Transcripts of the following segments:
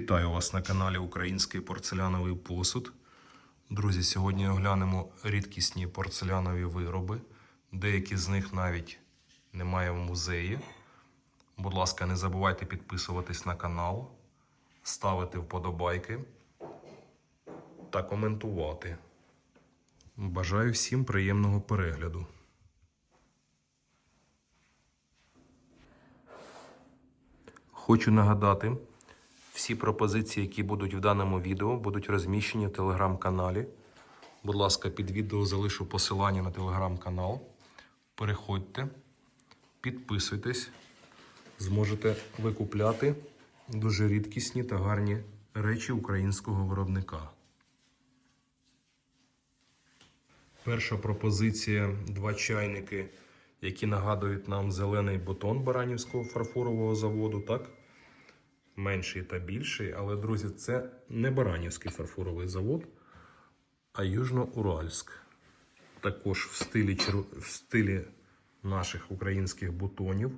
Вітаю вас на каналі Український порцеляновий посуд. Друзі, сьогодні оглянемо рідкісні порцелянові вироби. Деякі з них навіть немає в музеї. Будь ласка, не забувайте підписуватись на канал, ставити вподобайки та коментувати. Бажаю всім приємного перегляду. Хочу нагадати, всі пропозиції, які будуть в даному відео, будуть розміщені в телеграм-каналі. Будь ласка, під відео залишу посилання на телеграм-канал. Переходьте, підписуйтесь, зможете викупляти дуже рідкісні та гарні речі українського виробника. Перша пропозиція два чайники, які нагадують нам зелений бутон Баранівського фарфорового заводу, так? Менший та більший, але, друзі, це не Баранівський фарфоровий завод, а Южно-Уральськ. Також в стилі, в стилі наших українських бутонів.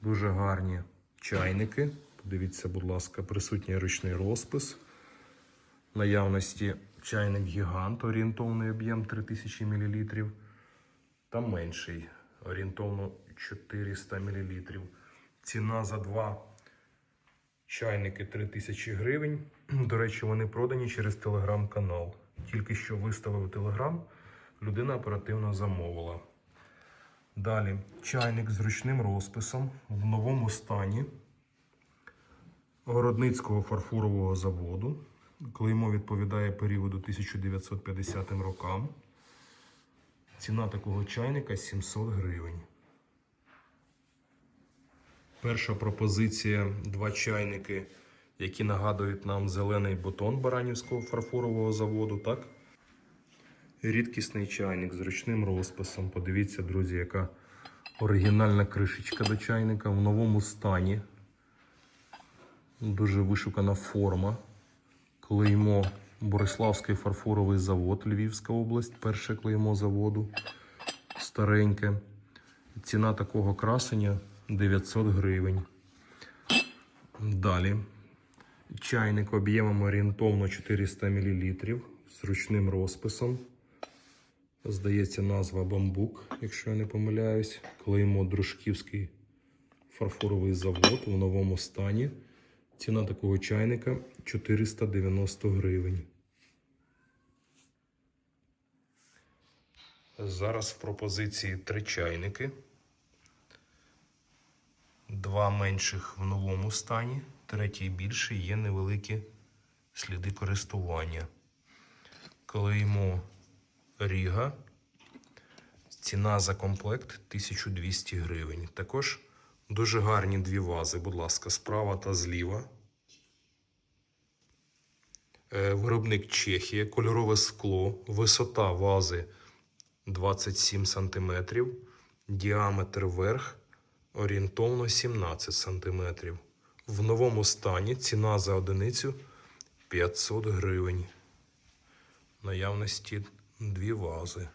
Дуже гарні чайники. Подивіться, будь ласка, присутній ручний розпис. Наявності чайник гігант, орієнтовний об'єм 3000 мл. Та менший, орієнтовно 400 мл. Ціна за два чайники 3000 гривень. До речі, вони продані через телеграм-канал. Тільки що виставив телеграм, людина оперативно замовила. Далі чайник з ручним розписом в новому стані Городницького фарфорового заводу. Клеймо відповідає періоду 1950 рокам. Ціна такого чайника 700 гривень. Перша пропозиція два чайники, які нагадують нам зелений бутон Баранівського фарфорового заводу, так? Рідкісний чайник з ручним розписом. Подивіться, друзі, яка оригінальна кришечка до чайника в новому стані. Дуже вишукана форма. Клеймо Бориславський фарфоровий завод, Львівська область, перше клеймо заводу. Стареньке. Ціна такого красення 900 гривень. Далі. Чайник об'ємом орієнтовно 400 мл з ручним розписом. Здається, назва бамбук, якщо я не помиляюсь. Клеймо Дружківський фарфоровий завод в новому стані. Ціна такого чайника 490 гривень. Зараз в пропозиції три чайники. Два менших в новому стані, третій більший є невеликі сліди користування. Клеймо Ріга. Ціна за комплект 1200 гривень. Також дуже гарні дві вази, будь ласка, справа та зліва. Е, Виробник Чехія, кольорове скло, висота вази 27 см, діаметр верх орієнтовно 17 см. В новому стані ціна за одиницю 500 гривень. Наявності дві вази.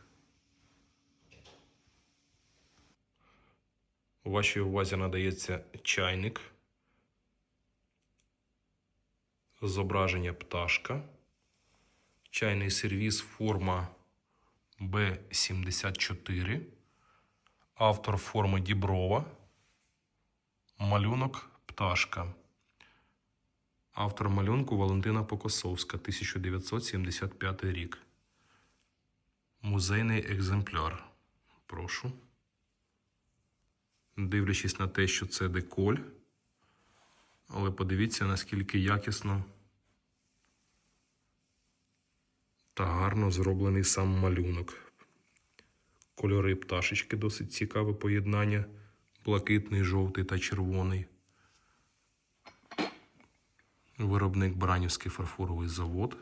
У вашій увазі надається чайник. Зображення пташка. Чайний сервіс форма B74. Автор форми Діброва. Малюнок пташка. Автор малюнку Валентина Покосовська, 1975 рік. Музейний екземпляр. Прошу. Дивлячись на те, що це деколь. Але подивіться, наскільки якісно та гарно зроблений сам малюнок. Кольори пташечки досить цікаве поєднання. Блакитний, жовтий та червоний. Виробник Бранівський фарфоровий завод.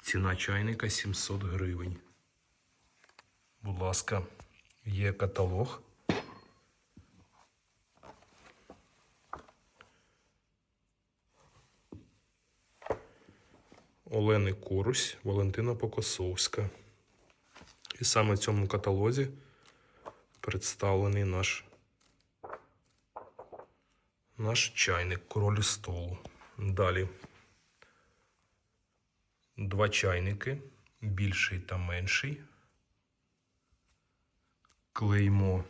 Ціна чайника 700 гривень. Будь ласка, є каталог. Олени Корусь, Валентина Покосовська. І саме в цьому каталозі представлений наш Наш чайник король столу. Далі. Два чайники, більший та менший. Клеймо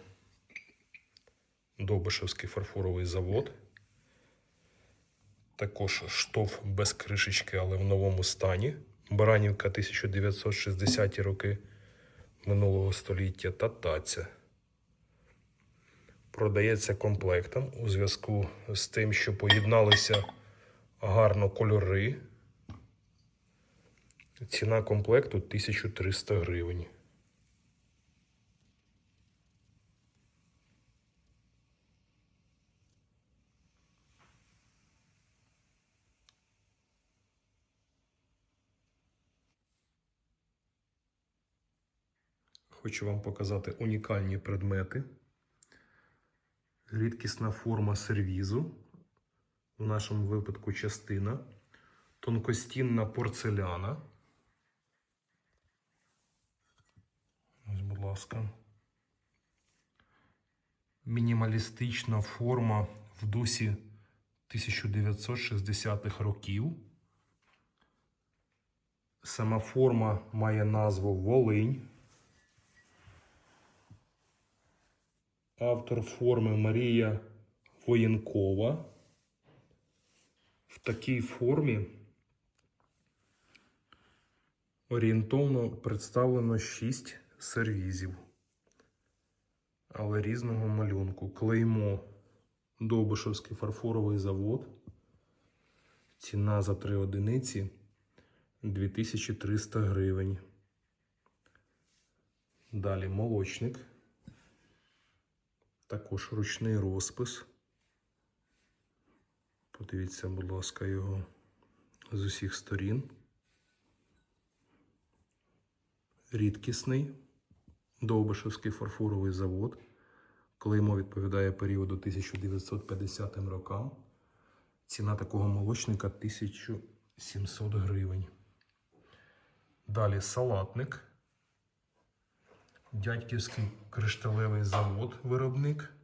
Довбишевський фарфоровий завод. Також штоф без кришечки, але в новому стані. Баранівка 1960-ті роки минулого століття та таця. Продається комплектом у зв'язку з тим, що поєдналися гарно кольори. Ціна комплекту 1300 гривень. Хочу вам показати унікальні предмети. Рідкісна форма сервізу, в нашому випадку частина, тонкостінна порцеляна. Ось, будь ласка. Мінімалістична форма в дусі 1960-х років. Сама форма має назву Волинь. Автор форми Марія Воєнкова. В такій формі орієнтовно представлено 6 сервізів, але різного малюнку. Клеймо Довбишевський фарфоровий завод. Ціна за 3 одиниці 2300 гривень. Далі молочник. Також ручний розпис. Подивіться, будь ласка, його з усіх сторін. Рідкісний Довбишевський фарфоровий завод. Клеймо відповідає періоду 1950 рокам. Ціна такого молочника 1700 гривень. Далі салатник. Дядьківський кришталевий завод виробник.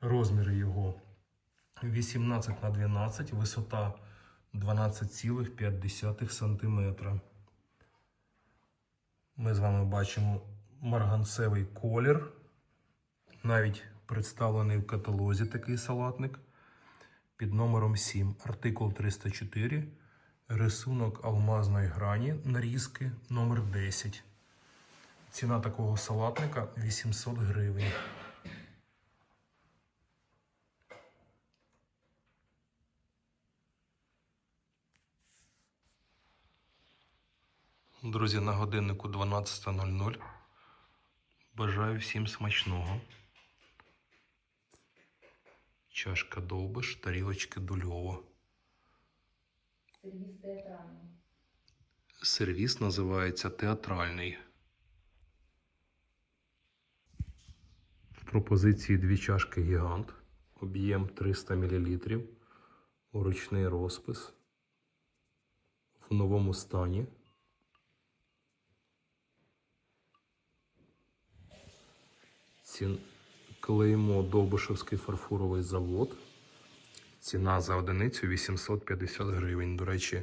Розміри його 18 на 12, висота 12,5 см. Ми з вами бачимо марганцевий колір. Навіть представлений в каталозі такий салатник під номером 7, артикул 304, рисунок алмазної грані нарізки номер 10. Ціна такого салатника 800 гривень. Друзі, на годиннику 12.00. Бажаю всім смачного. Чашка довбиш, тарілочки дульово. Сервіс театральний. Сервіс називається театральний. Пропозиції дві чашки гігант, об'єм 300 мл, ручний розпис в новому стані. Цін... Клеймо Довбишевський фарфоровий завод. Ціна за одиницю 850 гривень. До речі,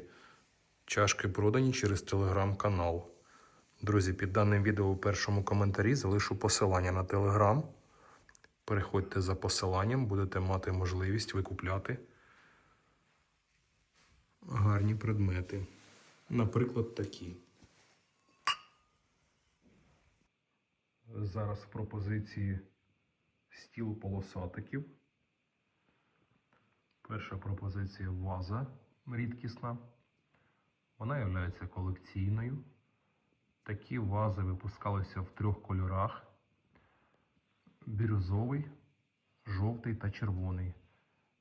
чашки продані через телеграм-канал. Друзі, під даним відео у першому коментарі залишу посилання на телеграм. Переходьте за посиланням, будете мати можливість викупляти гарні предмети. Наприклад, такі. Зараз в пропозиції стіл полосатиків. Перша пропозиція ваза рідкісна. Вона є колекційною. Такі вази випускалися в трьох кольорах: бірюзовий, жовтий та червоний.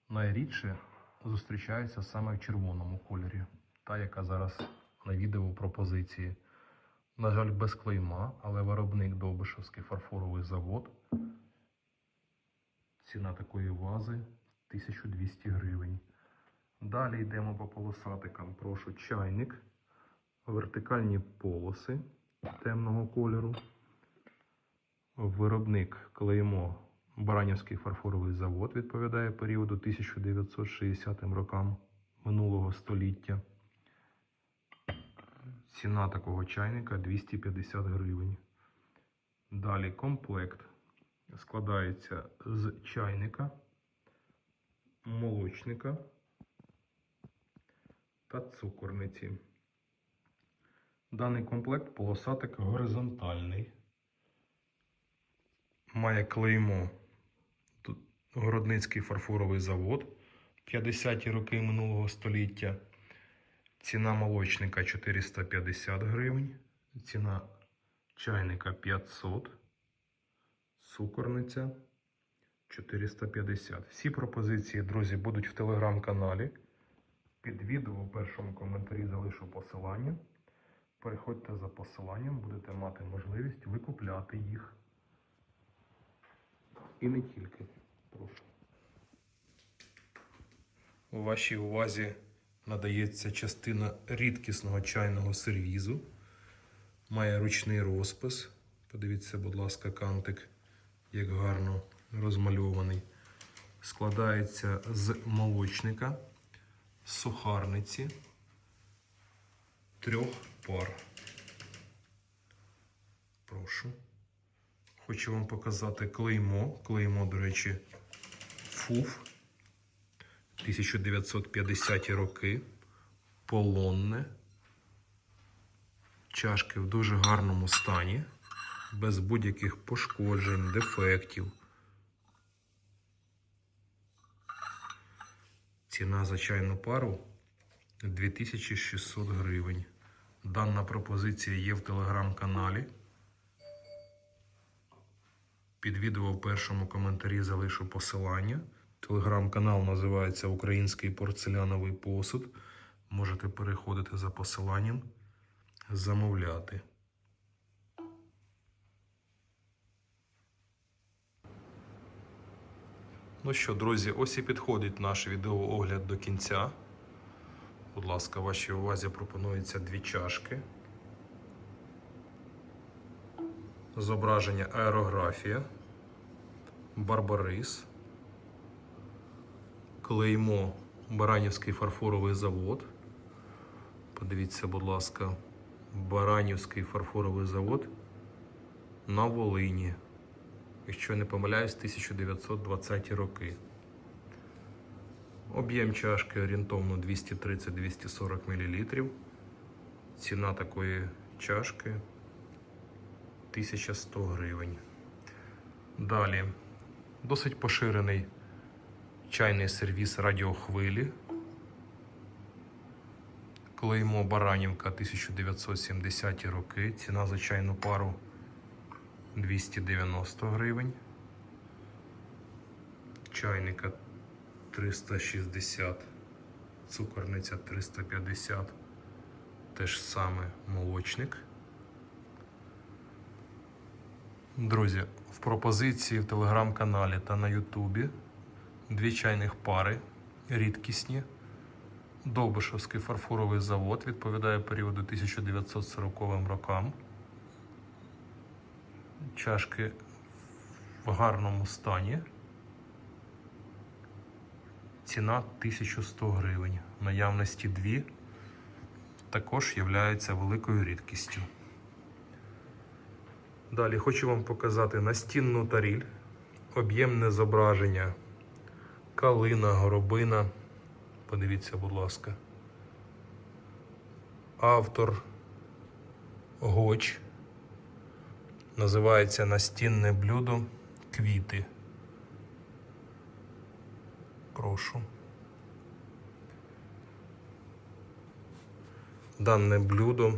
Найрідше зустрічається саме в червоному кольорі, та яка зараз на відео пропозиції. На жаль, без клейма, але виробник Довбишевський фарфоровий завод. Ціна такої вази 1200 гривень. Далі йдемо по полосатикам. Прошу чайник, вертикальні полоси темного кольору. Виробник клеймо Баранівський фарфоровий завод відповідає періоду 1960 рокам минулого століття. Ціна такого чайника 250 гривень. Далі комплект складається з чайника, молочника та цукорниці. Даний комплект полосатик горизонтальний. Має клеймо тут Городницький фарфоровий завод 50-ті роки минулого століття. Ціна молочника 450 гривень. Ціна чайника 500. Цукорниця 450. Всі пропозиції, друзі, будуть в телеграм-каналі. Під відео у першому коментарі залишу посилання. Переходьте за посиланням, будете мати можливість викупляти їх. І не тільки. Прошу. У вашій увазі надається частина рідкісного чайного сервізу. Має ручний розпис. Подивіться, будь ласка, кантик, як гарно розмальований. Складається з молочника, сухарниці, трьох пар. Прошу. Хочу вам показати клеймо. Клеймо, до речі, ФУФ 1950 роки. Полонне. Чашки в дуже гарному стані, без будь-яких пошкоджень, дефектів. Ціна за чайну пару 2600 гривень. Дана пропозиція є в телеграм-каналі. Під відео в першому коментарі залишу посилання. Телеграм-канал називається Український порцеляновий посуд. Можете переходити за посиланням, замовляти. Ну що, друзі, ось і підходить наш відеоогляд до кінця. Будь ласка, вашій увазі пропонується дві чашки. Зображення аерографія, Барбарис, клеймо Баранівський фарфоровий завод. Подивіться, будь ласка, Баранівський фарфоровий завод на Волині. Якщо не помиляюсь, 1920 роки. Об'єм чашки орієнтовно 230-240 мл. Ціна такої чашки 1100 гривень. Далі досить поширений чайний сервіс радіохвилі. Клеймо Баранівка 1970 роки. Ціна за чайну пару 290 гривень. Чайника 360, цукорниця 350, теж саме молочник. Друзі, в пропозиції в телеграм-каналі та на Ютубі дві чайних пари рідкісні. Довбишевський фарфоровий завод відповідає періоду 1940 рокам. Чашки в гарному стані. Ціна 1100 гривень. Наявності дві також є великою рідкістю. Далі хочу вам показати настінну таріль, об'ємне зображення, калина, горобина. Подивіться, будь ласка. Автор Гоч. Називається настінне блюдо квіти. Прошу. Дане блюдо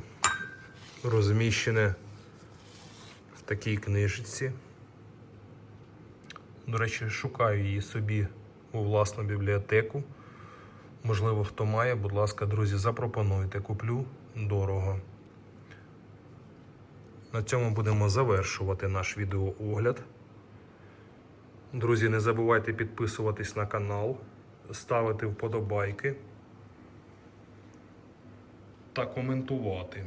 розміщене такій книжці. До речі, шукаю її собі у власну бібліотеку. Можливо, хто має, будь ласка, друзі, запропонуйте. Куплю дорого. На цьому будемо завершувати наш відеоогляд. Друзі, не забувайте підписуватись на канал, ставити вподобайки та коментувати.